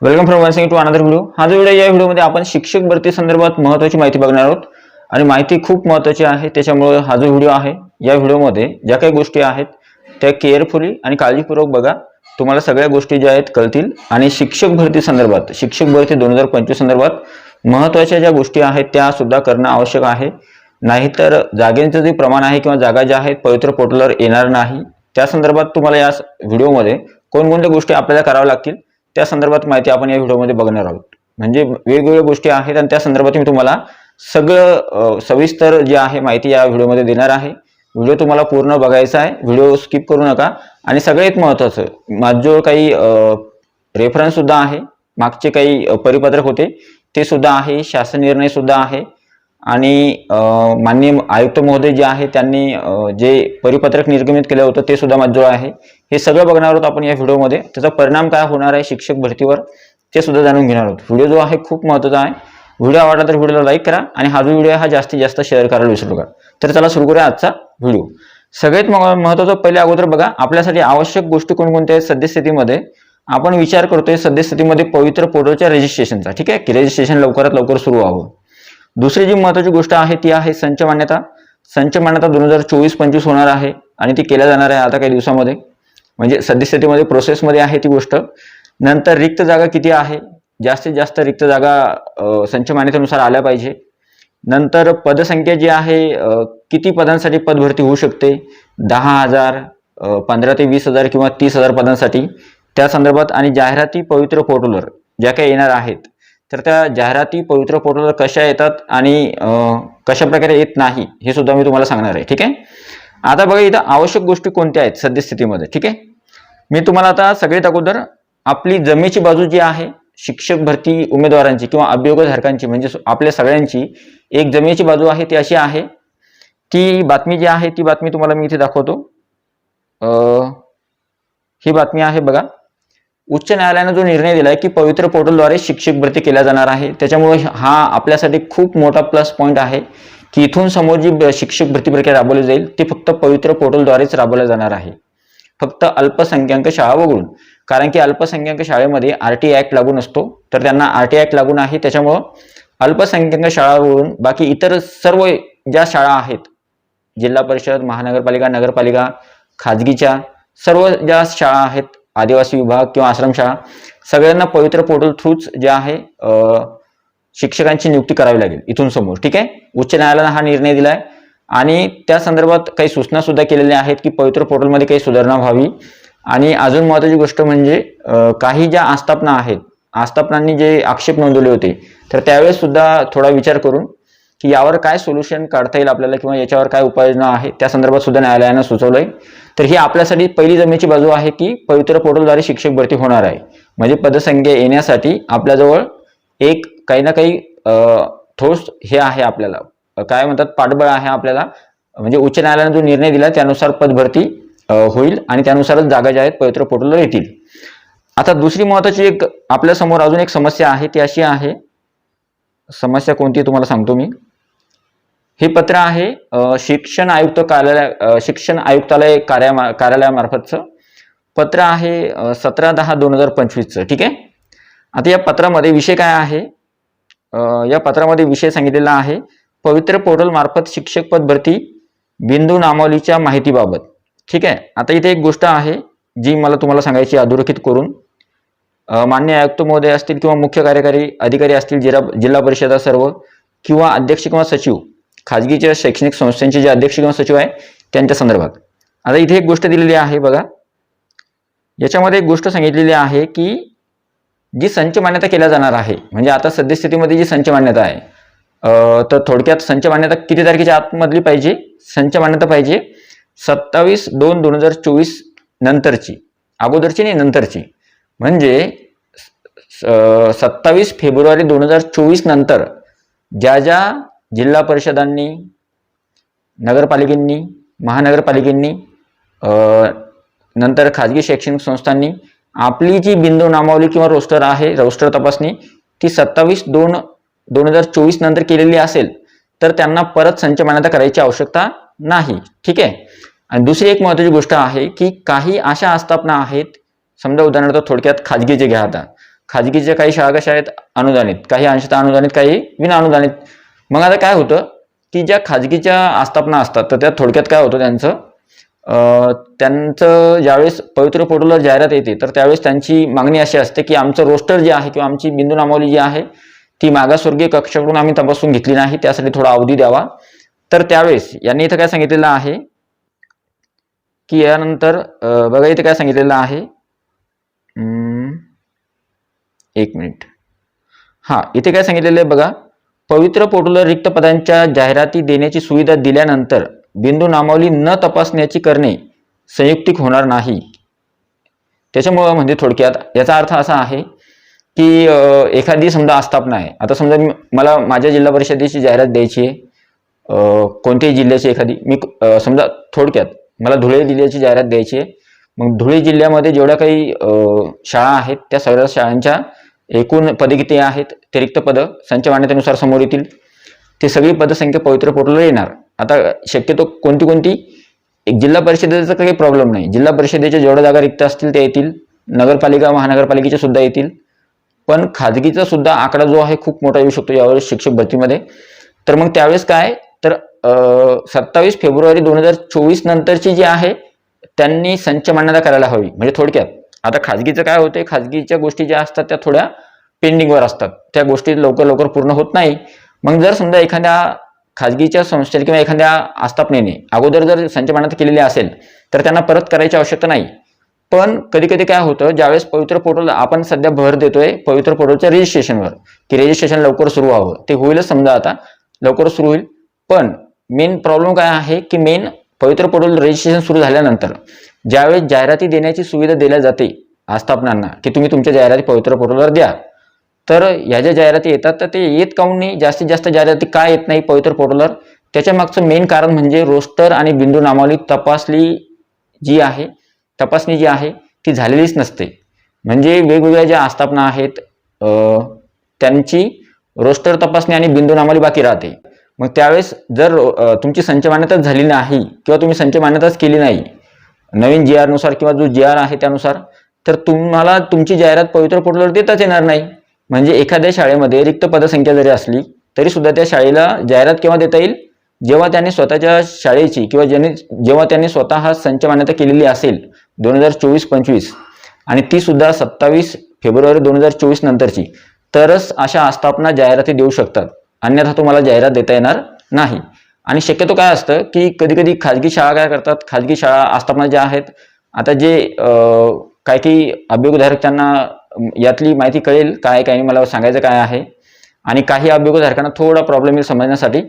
Welcome from one to another video हा जो video या व्हिडिओमध्ये आपण शिक्षक भरती संदर्भात महत्त्वाची माहिती बघणार आहोत. आणि माहिती खूप महत्त्वाची आहे त्याच्यामुळे हा जो व्हिडिओ आहे या व्हिडिओमध्ये ज्या काही गोष्टी आहेत त्या केअरफुली आणि काळजीपूर्वक बघा. तुम्हाला सगळ्या गोष्टी ज्या आहेत कळतील. आणि शिक्षक भरती संदर्भात शिक्षक भरती दोन हजार पंचवीस संदर्भात महत्त्वाच्या ज्या गोष्टी आहेत त्या सुद्धा करणं आवश्यक आहे. नाहीतर जागेचं जे प्रमाण आहे किंवा जागा ज्या आहेत पवित्र पोर्टलवर येणार नाही. त्या संदर्भात तुम्हाला या व्हिडिओमध्ये कोणकोणत्या गोष्टी आपल्याला कराव्या लागतील त्या संदर्भात माहिती आपण या व्हिडिओमध्ये बघणार आहोत. म्हणजे वेगवेगळ्या गोष्टी आहेत आणि त्या संदर्भात मी तुम्हाला सगळं सविस्तर जे आहे माहिती या व्हिडिओमध्ये देणार आहे. व्हिडिओ तुम्हाला पूर्ण बघायचा आहे. व्हिडिओ स्किप करू नका. आणि सगळ्यात महत्त्वाचं माझ्याजवळ काही रेफरन्ससुद्धा आहे. मागचे काही परिपत्रक होते. ते सुद्धा आहे. शासन निर्णयसुद्धा आहे. आणि माननीय आयुक्त महोदय जे आहे त्यांनी जे परिपत्रक निर्गमित केलं होतं ते सुद्धा माझ्याजवळ आहे. हे सगळं बघणार आहोत आपण या व्हिडिओमध्ये. त्याचा परिणाम काय होणार आहे शिक्षक भरतीवर ते सुद्धा जाणून घेणार आहोत. व्हिडिओ जो आहे खूप महत्त्वाचा आहे. व्हिडिओ आवडला तर व्हिडिओला लाईक करा आणि हा जो व्हिडिओ हा जास्तीत जास्त शेअर करायला विसरू नका. तर चला सुरू करूया आजचा व्हिडिओ. सगळ्यात म- महत्त्वाचं पहिले अगोदर बघा आपल्यासाठी आवश्यक गोष्टी कोणकोणत्या आहेत सद्यस्थितीमध्ये. आपण विचार करतोय सद्यस्थितीमध्ये पवित्र पोर्टलच्या रजिस्ट्रेशनचा ठीक आहे? की रजिस्ट्रेशन लवकरात लवकर सुरू व्हावं. दुसरी जी महत्वाची गोष्ट आहे ती आहे संच मान्यता. संच मान्यता दोन हजार चोवीस पंचवीस होणार आहे आणि ती केल्या जाणार आहे आता काही दिवसामध्ये. म्हणजे सद्यस्थितीमध्ये प्रोसेसमध्ये आहे ती गोष्ट. नंतर रिक्त जागा किती आहे? जास्तीत जास्त रिक्त जागा संच मान्यतेनुसार आल्या पाहिजे. नंतर पदसंख्या जी आहे किती पदांसाठी पदभरती होऊ शकते? दहा हजार पंधरा ते वीस हजार किंवा तीस हजार पदांसाठी. त्या संदर्भात आणि जाहिराती पवित्र पोर्टलवर ज्या काही येणार आहेत तर त्या जाहिराती पवित्र पोर्टलवर कशा येतात आणि कशा प्रकारे येत नाही हे सुद्धा मी तुम्हाला सांगणार आहे ठीक आहे? आता बघा इथं आवश्यक गोष्टी कोणत्या आहेत सद्यस्थितीमध्ये ठीक आहे? मी तुम्हाला आता सगळ्यात अगोदर आपली जमेची बाजू जी आहे शिक्षक भरती उमेदवारांची किंवा अभियोगधारकांची म्हणजे आपल्या सगळ्यांची एक जमेची बाजू आहे ती अशी आहे. ती बातमी जी आहे ती बातमी तुम्हाला मी इथे दाखवतो. ही बातमी आहे बघा. उच्च न्यायालयानं जो निर्णय दिलाय की पवित्र पोर्टलद्वारे शिक्षक भरती केल्या जाणार आहे त्याच्यामुळे हा आपल्यासाठी खूप मोठा प्लस पॉईंट आहे की इथून समोर जी ब- शिक्षक भरती प्रक्रिया राबवली जाईल ती फक्त पवित्र पोर्टलद्वारेच राबवल्या जाणार आहे. फक्त अल्पसंख्याक शाळा वगळून कारण की अल्पसंख्याक शाळेमध्ये आर टी ऍक्ट लागू नसतो तर त्यांना आर टी ऍक्ट लागून आहे त्याच्यामुळं अल्पसंख्याक शाळा वगळून बाकी इतर सर्व ज्या शाळा आहेत जिल्हा परिषद महानगरपालिका नगरपालिका खाजगीच्या सर्व ज्या शाळा आहेत आदिवासी विभाग किंवा आश्रमशाळा सगळ्यांना पवित्र पोर्टल थ्रूच जे आहे शिक्षकांची नियुक्ती करावी लागेल इथून समोर ठीक आहे? उच्च न्यायालयानं हा निर्णय दिलाय आणि त्या संदर्भात काही सूचना सुद्धा केलेल्या आहेत की पवित्र पोर्टलमध्ये काही सुधारणा व्हावी. आणि अजून महत्वाची गोष्ट म्हणजे काही ज्या आस्थापना आहेत आस्थापनांनी जे आक्षेप नोंदवले होते तर त्यावेळेस सुद्धा थोडा विचार करून की यावर काय सोल्युशन काढता येईल आपल्याला किंवा याच्यावर काय उपाययोजना आहे त्या संदर्भात सुद्धा न्यायालयानं सुचवलंय. तर ही आपल्यासाठी पहिली जमेची बाजू आहे की पवित्र पोर्टलद्वारे शिक्षक भरती होणार आहे. म्हणजे पदसंख्या येण्यासाठी आपल्याजवळ एक काही ना काही ठोस हे आहे आपल्याला. काय म्हणतात पाठबळ आहे आपल्याला. म्हणजे उच्च न्यायालयानं जो निर्णय दिला त्यानुसार पदभरती होईल आणि त्यानुसारच जागा ज्या आहेत पवित्र पोर्टलवर येतील. आता दुसरी महत्वाची एक आपल्यासमोर अजून एक समस्या आहे ती अशी आहे. समस्या कोणती तुम्हाला सांगतो मी. हे पत्र आहे शिक्षण आयुक्त कार्यालय शिक्षण आयुक्तालय कार्या कार्यालयामार्फतचं. पत्र आहे सतरा दहा दोन हजार पंचवीसचं ठीक आहे? आता या पत्रामध्ये विषय काय आहे? या पत्रामध्ये विषय सांगितलेला आहे पवित्र पोर्टल मार्फत शिक्षक पद भरती बिंदू नामावलीच्या माहितीबाबत ठीक आहे? आता इथे एक गोष्ट आहे जी मला तुम्हाला सांगायची अधोरेखित करून. मान्य आयुक्त महोदय असतील किंवा मुख्य कार्यकारी अधिकारी असतील जिल्हा जिल्हा परिषदा सर्व किंवा अध्यक्ष किंवा सचिव खाजगीच्या शैक्षणिक संस्थांचे जे अध्यक्ष किंवा सचिव आहे त्यांच्या संदर्भात. आता इथे एक गोष्ट दिलेली आहे बघा. याच्यामध्ये एक गोष्ट सांगितलेली आहे की जी संच मान्यता केल्या जाणार आहे म्हणजे आता सद्यस्थितीमध्ये जी संच मान्यता आहे तर थोडक्यात संच मान्यता किती तारखेच्या आतमधली पाहिजे? संच मान्यता पाहिजे सत्तावीस दोन दोन हजार चोवीस नंतरची अगोदरची नाही नंतरची. म्हणजे सत्तावीस फेब्रुवारी दोन हजार चोवीस नंतर ज्या ज्या जिल्हा परिषदांनी नगरपालिकेंनी महानगरपालिकेंनी नंतर खाजगी शैक्षणिक संस्थांनी आपली जी बिंदू नामावली किंवा रोस्टर आहे रोस्टर तपासणी ती सत्तावीस दोन दोन हजार चोवीस नंतर केलेली असेल तर त्यांना परत संच मान्यता करायची आवश्यकता नाही. ठीक आहे? आणि दुसरी एक महत्वाची गोष्ट आहे की काही अशा आस्थापना आहेत समजा उदाहरणार्थ थोडक्यात खाजगी जे घ्या आता. खाजगीच्या काही शाळा कशा आहेत? अनुदानित. काही अंशतः अनुदानित काही विना अनुदानित मग आता काय होतं की ज्या खाजगीच्या आस्थापना असतात तर त्या थोडक्यात काय होतं त्यांचं? त्यांचं ज्यावेळेस पवित्र पोर्टलवर जाहिरात येते तर त्यावेळेस त्यांची मागणी अशी असते की आमचं रोस्टर जे आहे किंवा आमची बिंदू नामावली जी आहे ती मागासवर्गीय कक्षाकडून आम्ही तपासून घेतली नाही त्यासाठी थोडा अवधी द्यावा. तर त्यावेळेस यांनी इथं काय सांगितलेलं आहे? की यानंतर बघा इथे काय सांगितलेलं आहे. एक मिनिट. हा इथे काय सांगितलेलं आहे बघा. पवित्र पोर्टलवर रिक्त पदांच्या जाहिराती देण्याची सुविधा दिल्यानंतर बिंदू नामावली न तपासण्याची करणे संयुक्तिक होणार नाही. त्याच्यामुळं म्हणजे थोडक्यात याचा अर्थ असा आहे की एखादी समजा आस्थापना आहे. आता समजा मला माझ्या जिल्हा परिषदेची जाहिरात द्यायची आहे. कोणत्याही जिल्ह्याची एखादी मी समजा थोडक्यात मला धुळे जिल्ह्याची जाहिरात द्यायची आहे. मग धुळे जिल्ह्यामध्ये जेवढ्या काही शाळा आहेत त्या सगळ्या शाळांच्या एकूण पदे किती आहेत? ते रिक्त पदं संच मान्यतेनुसार समोर येतील. ते सगळी पदसंख्या पवित्र पोर्टलला येणार. आता शक्यतो कोणती कोणती? एक जिल्हा परिषदेचा काही प्रॉब्लेम नाही. जिल्हा परिषदेच्या जेवढ्या जागा रिक्त असतील त्या येतील. नगरपालिका महानगरपालिकेच्या सुद्धा येतील. पण खाजगीचा सुद्धा आकडा जो आहे खूप मोठा येऊ शकतो यावेळेस शिक्षक भरतीमध्ये. तर मग त्यावेळेस काय? तर सत्तावीस फेब्रुवारी दोन हजार चोवीस नंतरची जी आहे त्यांनी संच मान्यता करायला हवी. म्हणजे थोडक्यात आता खाजगीचं काय होतंय? खाजगीच्या गोष्टी ज्या असतात त्या थोड्या पेंडिंगवर असतात. त्या गोष्टी लवकर लवकर पूर्ण होत नाही. मग जर समजा एखाद्या खाजगीच्या संस्थेने किंवा एखाद्या आस्थापनेने अगोदर जर संचमानात मान्यता केलेली असेल तर त्यांना परत करायची आवश्यकता नाही. पण कधी कधी काय होतं ज्यावेळेस पवित्र पोर्टल आपण सध्या भर देतोय पवित्र पोर्टलच्या रजिस्ट्रेशनवर की रजिस्ट्रेशन लवकर सुरू व्हावं ते होईलच समजा आता. लवकर सुरू होईल. पण मेन प्रॉब्लेम काय आहे की मेन पवित्र पोर्टल रजिस्ट्रेशन सुरू झाल्यानंतर ज्यावेळेस जाहिराती देण्याची सुविधा दिल्या जाते आस्थापनांना की तुम्ही तुमच्या जाहिराती पवित्र पोर्टलवर द्या. तर ह्या ज्या जाहिराती येतात तर ते येत काऊन नाही? जास्तीत जास्त जाहिराती का येत नाही पवित्र पोर्टलवर? त्याच्या मागचं मेन कारण म्हणजे रोस्टर आणि बिंदू नामावली तपासली जी आहे तपासणी जी आहे ती झालेलीच नसते. म्हणजे वेगवेगळ्या ज्या आस्थापना आहेत त्यांची रोस्टर तपासणी आणि बिंदू नामावली बाकी राहते. मग त्यावेळेस जर तुमची संच मान्यताच झाली नाही किंवा तुम्ही संच मान्यताच केली नाही नवीन जी नुसार किंवा जो जी आर आहे त्यानुसार तर तुम्हाला तुमची जाहिरात पवित्र पोर्टलवर देताच येणार नाही. म्हणजे एखाद्या शाळेमध्ये रिक्त पदसंख्या जरी असली तरी सुद्धा त्या शाळेला जाहिरात केव्हा देता येईल? जेव्हा त्याने स्वतःच्या शाळेची किंवा ज्याने जेव्हा त्यांनी स्वतः संच मान्यता केलेली असेल दोन हजार चोवीस पंचवीस आणि ती सुद्धा सत्तावीस फेब्रुवारी दोन हजार चोवीस नंतरची तरच अशा आस्थापना जाहिराती देऊ शकतात. अन्यथा तुम्हाला जाहिरात देता येणार नाही. आणि शक्यतो काय असतं की कधी कधी खाजगी शाळा काय करतात खाजगी शाळा आस्थापना ज्या आहेत आता जे काय काही अभियोगधारक त्यांना यातली माहिती कळेल काय काय नाही मला सांगायचं काय आहे. आणि काही अभियोगधारकांना थोडा प्रॉब्लेम येईल समजण्यासाठी.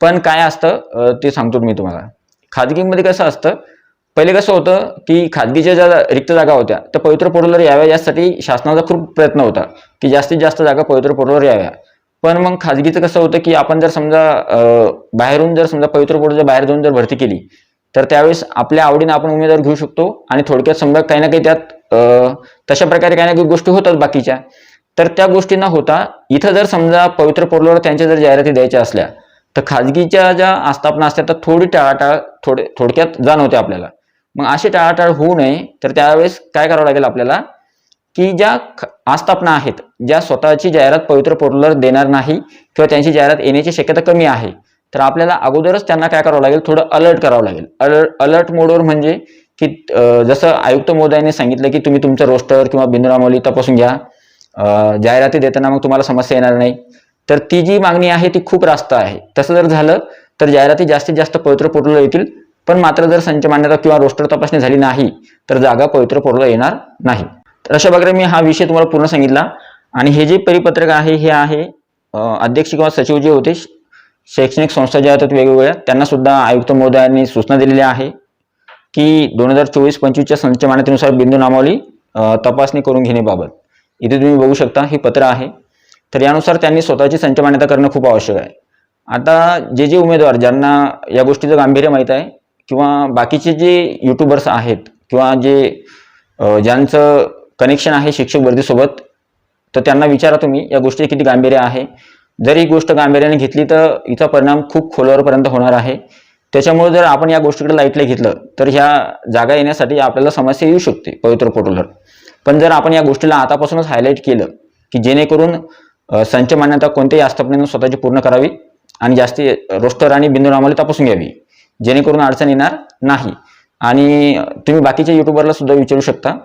पण काय असतं ते सांगतो मी तुम्हाला. खाजगीमध्ये कसं असतं पहिले कसं होतं की खाजगीच्या ज्या रिक्त जागा होत्या त्या पवित्र पोर्टलवर याव्या यासाठी शासनाचा खूप प्रयत्न होता की जास्तीत जास्त जागा पवित्र पोर्टलवर याव्या. पण मग खाजगीचं कसं होतं की आपण जर समजा बाहेरून जर समजा पवित्र पोर्टलच्या बाहेर जाऊन जर भरती केली तर त्यावेळेस आपल्या आवडीनं आपण उमेदवार घेऊ शकतो आणि थोडक्यात समजा काही ना काही त्यात तशा प्रकारे काही ना काही गोष्टी होतात बाकीच्या. तर त्या गोष्टी न होता इथं जर समजा पवित्र पोर्टलवर त्यांच्या जर जाहिराती द्यायच्या असल्या तर खाजगीच्या ज्या आस्थापना असतात तर थोडी टाळाटाळ थोडे थोडक्यात जाणवते आपल्याला. मग अशी टाळाटाळ होऊ नये तर त्यावेळेस काय करावं लागेल आपल्याला? की ज्या ख- आस्थापना आहेत ज्या स्वतःची जाहिरात पवित्र पोर्टलवर देणार नाही किंवा त्यांची जाहिरात येण्याची शक्यता कमी आहे तर आपल्याला अगोदरच त्यांना काय करावं लागेल? थोडं अलर्ट करावं लागेल. अलर्ट अलर्ट मोडवर म्हणजे की जसं आयुक्त महोदयाने सांगितलं की तुम्ही तुमचं रोस्टर किंवा बिंदुरामोली तपासून घ्या. जाहिराती देताना मग तुम्हाला समस्या येणार नाही. तर ती जी मागणी आहे ती खूप रास्त आहे. तसं जर झालं तर जाहिराती जास्तीत जास्त पवित्र पोर्टलवर येतील पण मात्र जर संच मान्यता किंवा रोस्टर तपासणी झाली नाही तर जागा पवित्र पोर्टलवर येणार नाही. तर अशा प्रकारे मी हा विषय तुम्हाला पूर्ण सांगितला. आणि हे जे परिपत्रक आहे हे आहे अध्यक्ष किंवा सचिव जे होते शैक्षणिक संस्था ज्या होत्या वेगवेगळ्या त्यांना सुद्धा आयुक्त महोदयांनी सूचना दिलेल्या आहे की दोन हजार चोवीस पंचवीसच्या संच मान्यतेनुसार बिंदू नामावली तपासणी करून घेण्याबाबत. इथे तुम्ही बघू शकता हे पत्र आहे. तर यानुसार त्यांनी स्वतःची संच मान्यता करणं खूप आवश्यक आहे. आता जे जे उमेदवार ज्यांना या गोष्टीचं गांभीर्य माहीत आहे किंवा बाकीचे जे युट्यूबर्स आहेत किंवा जे ज्यांचं कनेक्शन आहे शिक्षक वर्दीसोबत तर त्यांना विचारा तुम्ही या गोष्टी किती गांभीर्य आहे. जर ही गोष्ट गांभीर्याने घेतली तर हिचा परिणाम खूप खोलवरपर्यंत होणार आहे. त्याच्यामुळे जर आपण या गोष्टीकडे लाईटला घेतलं तर ह्या जागा येण्यासाठी आपल्याला समस्या येऊ शकते पवित्र पोर्टलवर पण जर आपण या गोष्टीला आतापासूनच हायलाईट केलं की जेणेकरून संच मान्यता कोणत्याही आस्थापनेनं स्वतःची पूर्ण करावी आणि जास्ती रोस्टर आणि बिंदू नामावली तपासून घ्यावी जेणेकरून अडचण येणार नाही. आणि तुम्ही बाकीच्या युट्यूबरला सुद्धा विचारू शकता.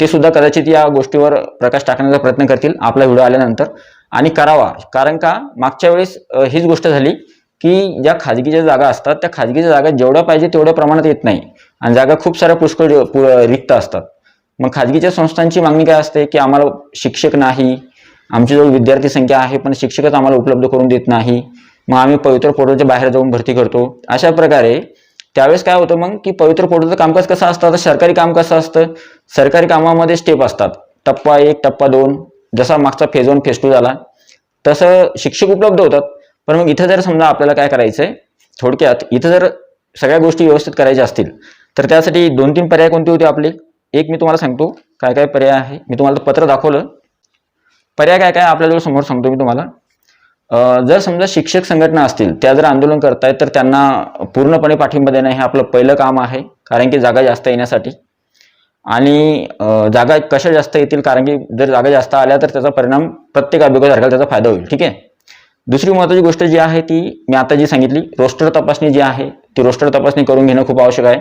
ते सुद्धा कदाचित या गोष्टीवर प्रकाश टाकण्याचा प्रयत्न करतील आपला व्हिडिओ आल्यानंतर. आणि करावा कारण का मागच्या वेळेस हीच गोष्ट झाली की ज्या खाजगीच्या जागा असतात त्या खाजगीच्या जागा जेवढ्या पाहिजे तेवढ्या प्रमाणात येत नाही. आणि जागा खूप साऱ्या पुष्कळ रिक्त असतात. मग खाजगीच्या संस्थांची मागणी काय असते की आम्हाला शिक्षक नाही आमची जवळ विद्यार्थी संख्या आहे पण शिक्षकच आम्हाला उपलब्ध करून देत नाही. मग आम्ही पवित्र पोर्टलच्या बाहेर जाऊन भरती करतो. अशा प्रकारे त्यावेळेस काय होतं मग की पवित्र फोटोचं कामकाज कसं असतं? तर सरकारी काम कसं असतं? सरकारी कामामध्ये स्टेप असतात. टप्पा एक टप्पा दोन जसा मागचा फेज वन फेज टू झाला तसं शिक्षक उपलब्ध होतात. पण मग इथं जर समजा आपल्याला काय करायचं आहे थोडक्यात इथं जर सगळ्या गोष्टी व्यवस्थित करायच्या असतील तर त्यासाठी दोन तीन पर्याय कोणते होते आपले? एक मी तुम्हाला सांगतो. काय काय पर्याय आहे? मी तुम्हाला पत्र दाखवलं. पर्याय काय काय आपल्याजवळ समोर सांगतो मी तुम्हाला. जर समजा शिक्षक संघटना असतील त्या जर आंदोलन करतायत तर त्यांना पूर्णपणे पाठिंबा देणं हे आपलं पहिलं काम आहे कारण की जागा जास्त येण्यासाठी. आणि जागा कशा जास्त येतील कारण की जर जागा जास्त आल्या तर त्याचा परिणाम प्रत्येक अभियोगाधारकाला त्याचा फायदा होईल ठीक आहे? दुसरी महत्त्वाची गोष्ट जी आहे ती मी आता जी सांगितली रोस्टर तपासणी जी आहे ती रोस्टर तपासणी करून घेणं खूप आवश्यक आहे.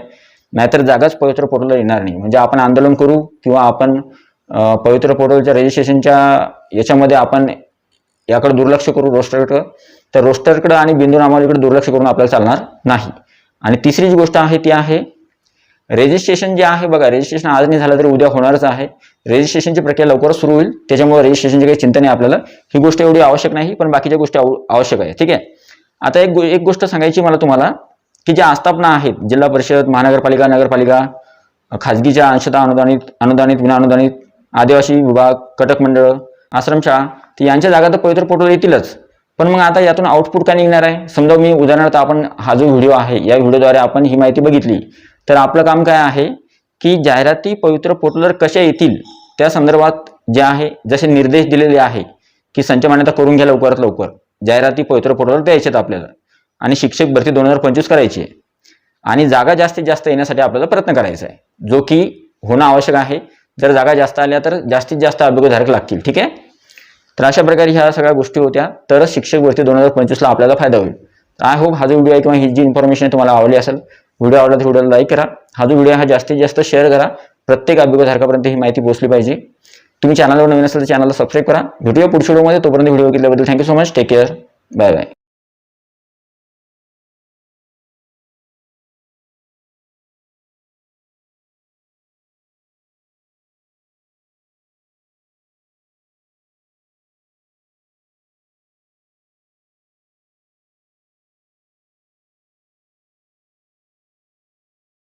नाहीतर जागाच पवित्र पोर्टलला येणार नाही. म्हणजे आपण आंदोलन करू किंवा आपण पवित्र पोर्टलच्या रजिस्ट्रेशनच्या याच्यामध्ये आपण याकडे दुर्लक्ष करू रोस्टरकडं तर रोस्टरकडं आणि बिंदू नामावलीकडे दुर्लक्ष करून आपल्याला चालणार नाही. आणि तिसरी जी गोष्ट आहे ती आहे रजिस्ट्रेशन जे आहे बघा रजिस्ट्रेशन आज नाही झालं तरी उद्या होणारच आहे. रजिस्ट्रेशनची प्रक्रिया लवकरच सुरू होईल. त्याच्यामुळे रजिस्ट्रेशनची काही चिंता नाही आपल्याला. ही गोष्ट एवढी आवश्यक नाही पण बाकीच्या गोष्टी आवश्यक आहे. ठीक आहे? आता एक गो- एक गोष्ट सांगायची मला तुम्हाला की ज्या आस्थापना आहेत जिल्हा परिषद महानगरपालिका नगरपालिका खाजगीच्या अंशतः अनुदानित अनुदानित विना अनुदानित आदिवासी विभाग कटक मंडळ आश्रमशाळा तर यांच्या जागा तर पवित्र पोर्टल येतीलच. पण मग आता यातून आउटपुट काय निघणार आहे? समजा मी उदाहरणार्थ आपण हा जो व्हिडिओ आहे या व्हिडिओद्वारे आपण ही माहिती बघितली. तर आपलं काम काय आहे की जाहिराती पवित्र पोर्टलवर कशा येतील त्या संदर्भात जे आहे जसे निर्देश दिलेले आहे की संच मान्यता करून घ्या लवकरात लवकर. जाहिराती पवित्र पोर्टलवर द्यायच्यात आपल्याला. आणि शिक्षक भरती दोन हजार पंचवीस करायची. आहे आणि जागा जास्तीत जास्त येण्यासाठी आपल्याला प्रयत्न करायचा आहे. जो की होणं आवश्यक आहे. जर जागा जास्त आल्या तर जास्तीत जास्त अभिगोधारक लागतील. ठीक आहे? तर अशा प्रकारे ह्या सगळ्या गोष्टी होत्या. तरच शिक्षक भरती दोन हजार पंचवीसला आपल्याला फायदा होईल. आय होप हा जो व्हिडिओ आहे किंवा ही जी इन्फॉर्मेशन आहे तुम्हाला आवडली असेल व्हिडिओ आवडला तर व्हिडिओला लाईक करा. हा जो व्हिडिओ हा जास्तीत जास्त शेअर करा. प्रत्येक अभियोगधारकापर्यंत ही माहिती पोहोचली पाहिजे. तुम्ही चॅनलवर नवीन असेल तर चॅनलला सबस्क्राईब करा. व्हिडिओ पुढच्या व्हिडिओमध्ये तोपर्यंत व्हिडिओ घेतल्याबद्दल thank you so much take care bye bye